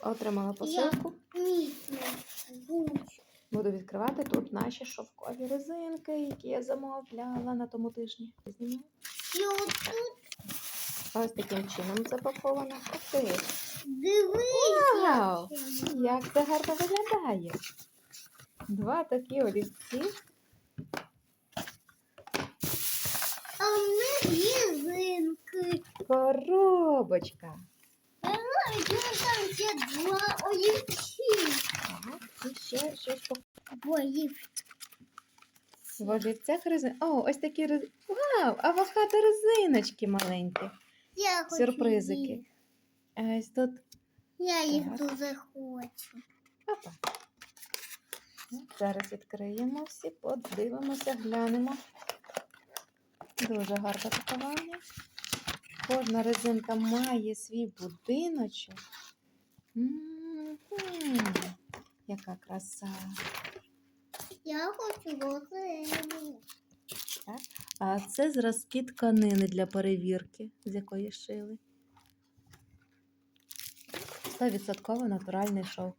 Отримала посилку. Буду відкривати тут наші шовкові резинки, які я замовляла на тому тижні. Знімаю. Ось таким чином запаковано. Вау! Як це гарно виглядає. Два такі олівці. А в них є зинки. Коробочка. Ще щось В олівцях резин. О, ось такі резинки. Вау! Авокадо резиночки маленькі. Я хочу Сюрпризики. їх. А ось тут. Я їх Так. дуже хочу. Опа. Зараз відкриємо всі, подивимося, глянемо. Дуже гарне пакування. Кожна резинка має свій будиночок. М, Яка краса. Я хочу розину. Так. А це зразки тканини для перевірки, з якої шили. 100% натуральний шовк.